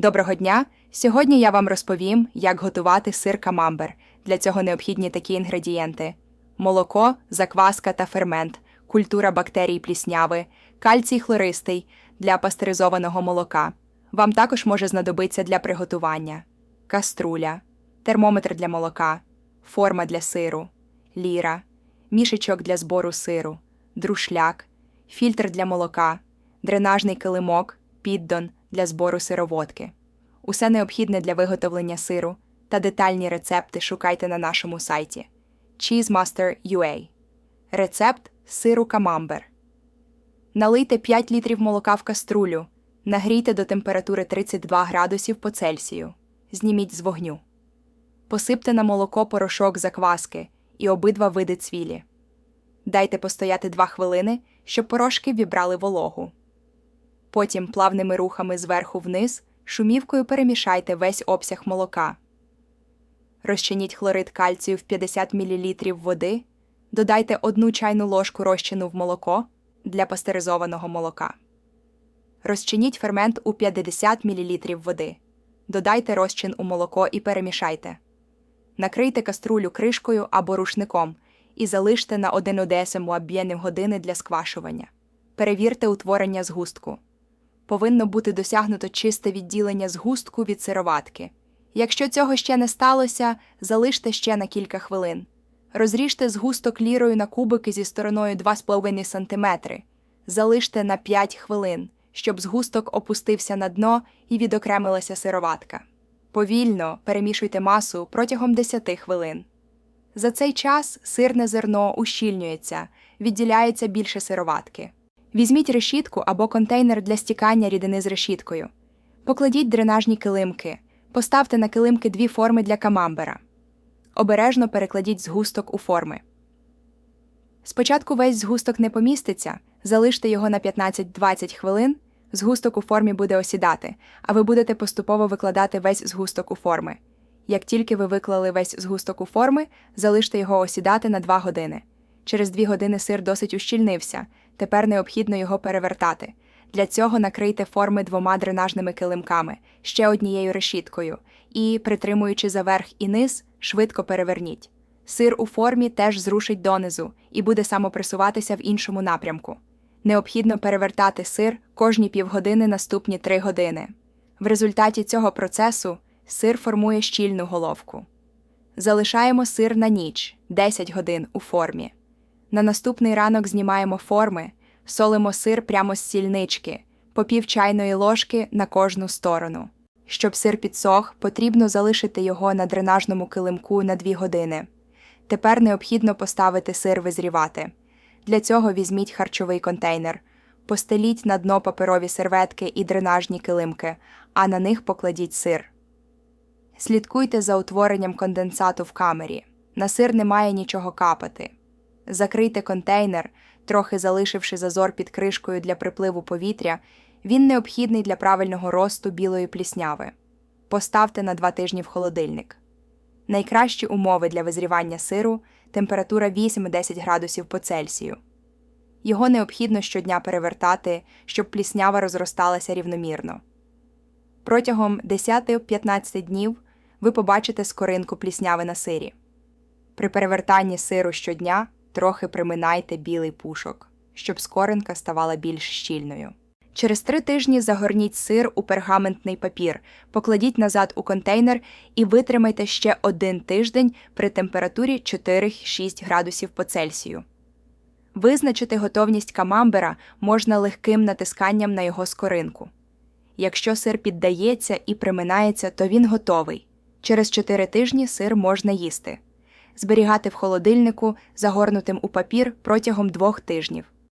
Доброго дня! Сьогодні я вам розповім, як готувати сир камамбер. Для цього необхідні такі інгредієнти: молоко, закваска та фермент, культура бактерій плісняви, кальцій хлористий для пастеризованого молока. Вам також може знадобитися для приготування, каструля, термометр для молока, форма для сиру, ліра, мішечок для збору сиру, друшляк, фільтр для молока, дренажний килимок, піддон для збору сироводки. Усе необхідне для виготовлення сиру та детальні рецепти шукайте на нашому сайті cheesemaster.ua. Рецепт сиру камамбер. Налийте 5 літрів молока в каструлю. Нагрійте до температури 32 градусів по Цельсію. Зніміть з вогню. Посипте на молоко порошок закваски і обидва види цвілі. Дайте постояти 2 хвилини, щоб порошки вібрали вологу. Потім плавними рухами зверху вниз шумівкою перемішайте весь обсяг молока. Розчиніть хлорид кальцію в 50 мл води, додайте одну чайну ложку розчину в молоко для пастеризованого молока. Розчиніть фермент у 50 мл води. Додайте розчин у молоко і перемішайте. Накрийте каструлю кришкою або рушником і залиште на 1 одесему об'ємів години для сквашування. Перевірте утворення згустку. Повинно бути досягнуто чисте відділення згустку від сироватки. Якщо цього ще не сталося, залиште ще на кілька хвилин. Розріжте згусток лірою на кубики зі стороною 2,5 см. Залиште на 5 хвилин, щоб згусток опустився на дно і відокремилася сироватка. Повільно перемішуйте масу протягом 10 хвилин. За цей час сирне зерно ущільнюється, відділяється більше сироватки. Візьміть решітку або контейнер для стікання рідини з решіткою. Покладіть дренажні килимки, поставте на килимки дві форми для камамбера. Обережно перекладіть згусток у форми. Спочатку весь згусток не поміститься, залиште його на 15-20 хвилин, згусток у формі буде осідати, а ви будете поступово викладати весь згусток у форми. Як тільки ви виклали весь згусток у форми, залиште його осідати на 2 години. Через 2 години сир досить ущільнився, тепер необхідно його перевертати. Для цього накрийте форми двома дренажними килимками, ще однією решіткою, і, притримуючи за верх і низ, швидко переверніть. Сир у формі теж зрушить донизу і буде самопресуватися в іншому напрямку. Необхідно перевертати сир кожні півгодини наступні 3 години. В результаті цього процесу сир формує щільну головку. Залишаємо сир на ніч 10 годин у формі. На наступний ранок знімаємо форми, солимо сир прямо з сільнички, по пів чайної ложки на кожну сторону. Щоб сир підсох, потрібно залишити його на дренажному килимку на 2 години. Тепер необхідно поставити сир визрівати. Для цього візьміть харчовий контейнер, постеліть на дно паперові серветки і дренажні килимки, а на них покладіть сир. Слідкуйте за утворенням конденсату в камері. На сир не має нічого капати. Закрийте контейнер, трохи залишивши зазор під кришкою для припливу повітря, він необхідний для правильного росту білої плісняви. Поставте на 2 тижні в холодильник. Найкращі умови для визрівання сиру температура 8-10 градусів по Цельсію. Його необхідно щодня перевертати, щоб пліснява розросталася рівномірно. Протягом 10-15 днів ви побачите скоринку плісняви на сирі. При перевертанні сиру щодня трохи приминайте білий пушок, щоб скоринка ставала більш щільною. Через три тижні загорніть сир у пергаментний папір, покладіть назад у контейнер і витримайте ще один тиждень при температурі 4-6 градусів по Цельсію. Визначити готовність камамбера можна легким натисканням на його скоринку. Якщо сир піддається і приминається, то він готовий. Через 4 тижні сир можна їсти. Зберігати в холодильнику, загорнутим у папір протягом двох тижнів.